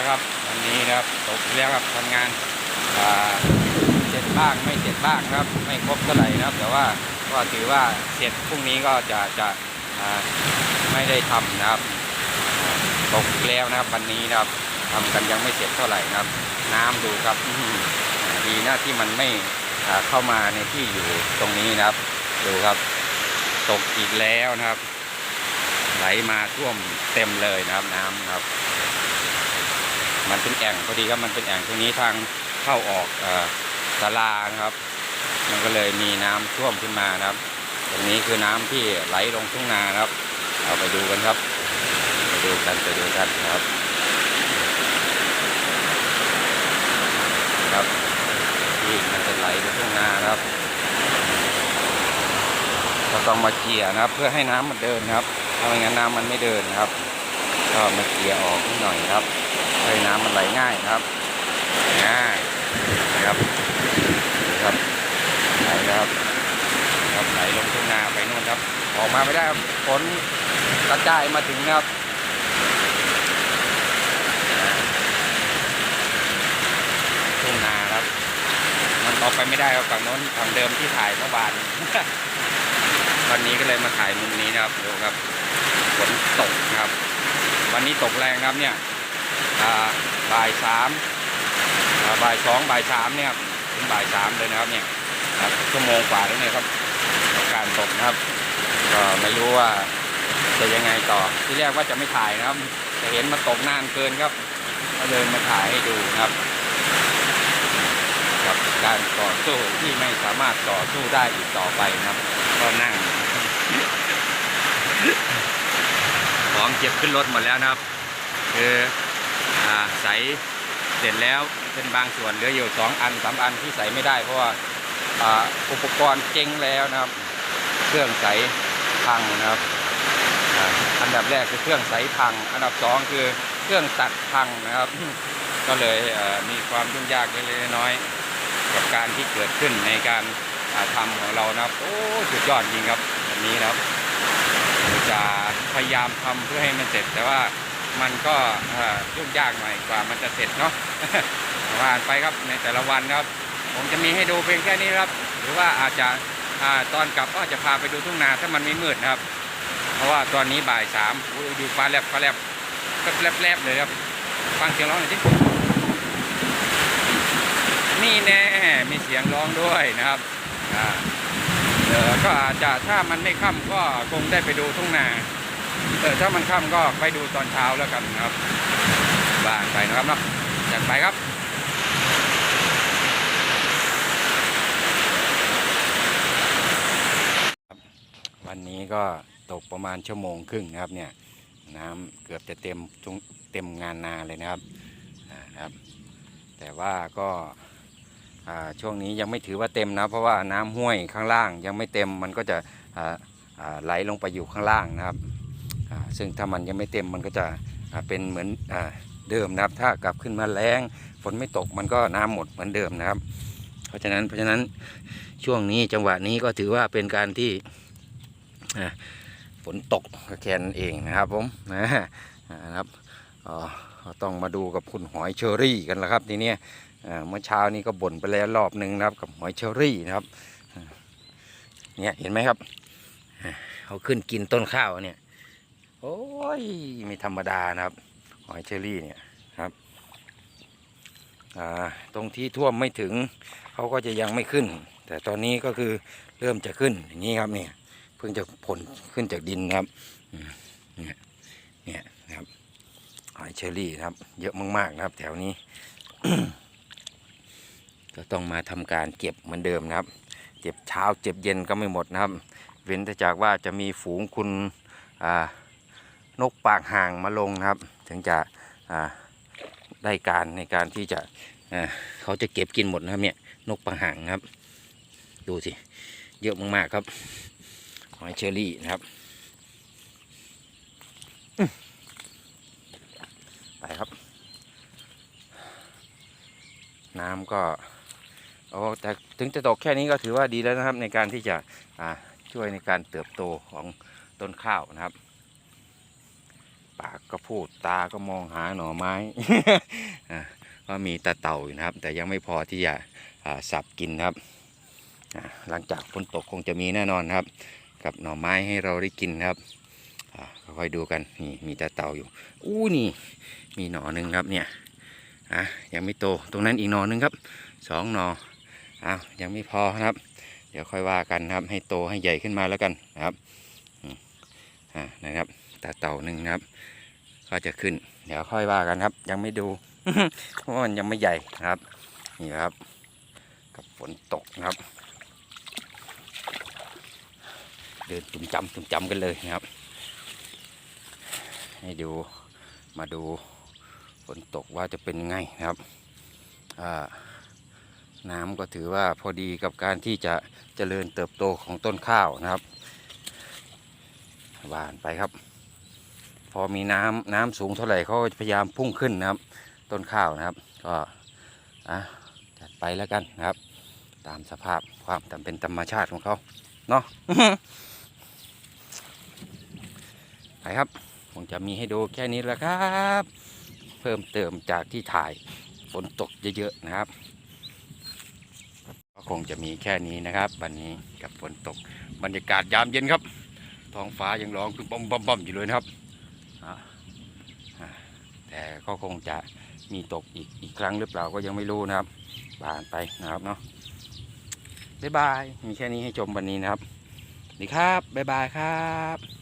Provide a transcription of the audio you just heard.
แล้วครับวันนี้นะครับตกแล้วครับทำงานเสร็จบ้างไม่เสร็จบ้างครับ ไม่ครบเท่าไหร่นะครับ แต่ว่าก็ถือว่าเสร็จพรุ่งนี้ก็จะจะไม่ได้ทำนะครับตกแล้วนะครับวันนี้นะครับทำกันยังไม่เสร็จเท่าไหร่นะครับ น้ำดูครับอื้อหือดีนะที่มันไม่เข้ามาในที่อยู่ตรงนี้นะครับ ดูครับตกอีกแล้วนะครับ ไหลมาท่วมเต็มเลยนะครับน้ำครับ มันเป็นแอ่งพอดีครับมันเป็นแอ่งตรงนี้ทางเข้าออกเอ่อศาลานะครับ มันก็เลยมีน้ำท่วมขึ้นมานะครับ ตรงนี้คือน้ำที่ไหลลงทุ่งนานครับเอาไปดูกันครับ ไปดูกันไปดูกันนะครับครับที่มันจะไหลลงทุ่งนานครับเราต้องมาเกี่ยนะครับ เพื่อให้น้ำมันเดินนะครับถ้าไม่งั้นน้ำมันไม่เดินนะครับ ก็มาเกี่ยออกนิดหน่อยครับ ให้น้ำมันไหลง่ายนะครับง่ายนะครับนี่ครับไหลครับครับไหลลงทุ่งนาไปนู่นครับ ออกมาไม่ได้ฝนกระจายมาถึงนะครับทุ่งนาครับ มันออกไปไม่ได้ครับฝั่งโน้นฝั่งเดิมที่ถ่ายเมื่อวานวันนี้ก็เลยมาถ่ายมุมนี้นะครับดูครับฝนตกนะครับ วันนี้ตกแรงครับเนี่ย บ่ายสามบ่ายสองบ่ายสามเนี่ยครับถึงบ่ายสามเลยนะครับเนี่ยครับชั่วโมงกว่าแล้วเนี่ยครับการตกนะครับ ก็ไม่รู้ว่าจะยังไงต่อที่แรกว่าจะไม่ถ่ายนะครับแต่เห็นมันตกนานเกินครับก็เลยมาถ่ายให้ดูนะครับกับการต่อสู้ที่ไม่สามารถต่อสู้ได้อีกต่อไปนะครับ ก็นั่งของเก็บขึ้นรถหมดแล้วนะครับคือ เสร็จแล้วเป็นบางส่วนเหลืออยู่สองอันสามอันที่ใส่ไม่ได้ เพราะว่าอุปกรณ์เจ๊งแล้วนะครับ เครื่องใสพังนะครับอันดับแรกคือเครื่องใสพัง อันดับสองคือเครื่องตัดพังนะครับ ก็เลยมีความยุ่งยากเล็กน้อยกับการที่เกิดขึ้นในการอ่าทำของเรานะครับโอ้สุดยอดจริงครับวันนี้นะครับจะพยายามทำเพื่อให้มันเสร็จแต่ว่า มันก็ยุ่งยากหน่อยกว่ามันจะเสร็จเนาะผ่านไปครับในแต่ละวันครับ ผมจะมีให้ดูเพียงแค่นี้ครับ หรือว่าอาจจะตอนกลับก็จะพาไปดูทุ่งนาถ้ามันไม่มืดนะครับ เพราะว่าตอนนี้บ่ายสามอยดูฟ้าแลบฟ้าแลบก็แลบแลบเลยครับฟังเสียงร้องหน่อยสินี่แน่มีเสียงร้องด้วยนะครับอ่าก็อาจจะถ้ามันไม่ค่ำก็คงได้ไปดูทุ่งนา เออถ้ามันค่ำก็ไปดูตอนเช้าแล้วกันนะครับบ้านไปนะครับเนาะจัดไปครับวันนี้ก็ตกประมาณชั่วโมงครึ่งนะครับเนี่ยน้ำเกือบจะเต็มทุงเต็มงานนาเลยนะครับนะครับ แต่ว่าก็ช่วงนี้ยังไม่ถือว่าเต็มนะ เพราะว่าน้ำห้วยข้างล่างยังไม่เต็มมันก็จะไหลลงไปอยู่ข้างล่างนะครับ ซึ่งถ้ามันยังไม่เต็มมันก็จะเป็นเหมือนเดิมนะครับ ถ้ากลับขึ้นมาแรงฝนไม่ตกมันก็น้ำหมดเหมือนเดิมนะครับ เพราะฉะนั้นเพราะฉะนั้นช่วงนี้จังหวะนี้ก็ถือว่าเป็นการที่ฝนตกแค่นั้นเองนะครับผมนะครับต้องมาดูกับคุณหอยเชอรี่กันละครับทีนี้เมื่อเช้านี้ก็บ่นไปแล้วรอบหนึ่งนะครับ กับหอยเชอรี่นะครับเนี่ยเห็นไหมครับเขาขึ้นกินต้นข้าวเนี่ย โอ้ยไม่ธรรมดานะครับ หอยเชอรี่เนี่ยครับตรงที่ท่วมไม่ถึงเขาก็จะยังไม่ขึ้น แต่ตอนนี้ก็คือเริ่มจะขึ้นอย่างนี้ครับเนี่ยเพิ่งจะผลขึ้นจากดินครับเนี่ยเนี่ยนะครับหอยเชอรี่ครับ เยอะมากๆนะครับ แถวนี้ ก็ต้องมาทำการเก็บเหมือนเดิมนะครับ เก็บเช้าเก็บเย็นก็ไม่หมดนะครับ เว้นแต่จากว่าจะมีฝูงคุณอ่า นกปากห่างมาลงนะครับ ถึงจะได้การในการที่จะเขาจะเก็บกินหมดนะครับเนี่ยนกปากห่างครับ ดูสิ เยอะมากๆครับหอยเชอรี่นะครับไปครับ น้ำก็โอ้แต่ถึงจะตกแค่นี้ก็ถือว่าดีแล้วนะครับ ในการที่จะช่วยในการเติบโตของต้นข้าวนะครับ ปากก็พูดตาก็มองหาหน่อไม้อะก็มีตะเต่าอยู่นะครับ แต่ยังไม่พอที่จะสับกินครับอะหลังจากฝนตกคงจะมีแน่นอนครับ กับหน่อไม้ให้เราได้กินครับอะค่อยดูกันนี่มีตะเต่าอยู่อู้นี่ มีหน่อหนึ่งครับเนี่ยอะยังไม่โตตรงนั้นอีกหน่อหนึ่งครับสองหน่ออ้าวยังไม่พอครับ เดี๋ยวค่อยว่ากันครับ ให้โตให้ใหญ่ขึ้นมาแล้วกันนะครับอ่านะครับ ตาเต่าหนึ่งนะครับ ก็จะขึ้น เดี๋ยวค่อยว่ากันครับ ยังไม่ดูเพราะมันยังไม่ใหญ่นะครับ นี่ครับ กับฝนตกนะครับ เดินตุ่มจำตุ่มจำกันเลยนะครับ ให้ดูมาดูฝนตกว่าจะเป็นยังไงนะครับน้ำก็ถือว่าพอดีกับการที่จะเจริญเติบโตของต้นข้าวนะครับหวานไปครับ พอมีน้ำน้ำสูงเท่าไหร่เขาพยายามพุ่งขึ้นนะครับ ต้นข้าวนะครับ ก็อะจัดไปแล้วกันนะครับ ตามสภาพความตามเป็นธรรมชาติของเขาเนาะไปครับคงจะมีให้ดูแค่นี้แหละครับ เพิ่มเติมจากที่ถ่ายฝนตกเยอะๆนะครับก็คงจะมีแค่นี้นะครับ วันนี้กับฝนตกบรรยากาศยามเย็นครับท้องฟ้ายังร้องคือบ้อมบอมๆอยู่เลยนะครับ แต่ก็คงจะมีตกอีกอีกครั้งหรือเปล่าก็ยังไม่รู้นะครับผ่านไปนะครับเนาะบ๊ายบายมีแค่นี้ให้ชมวันนี้นะครับสวัสดีครับบ๊ายบายครับ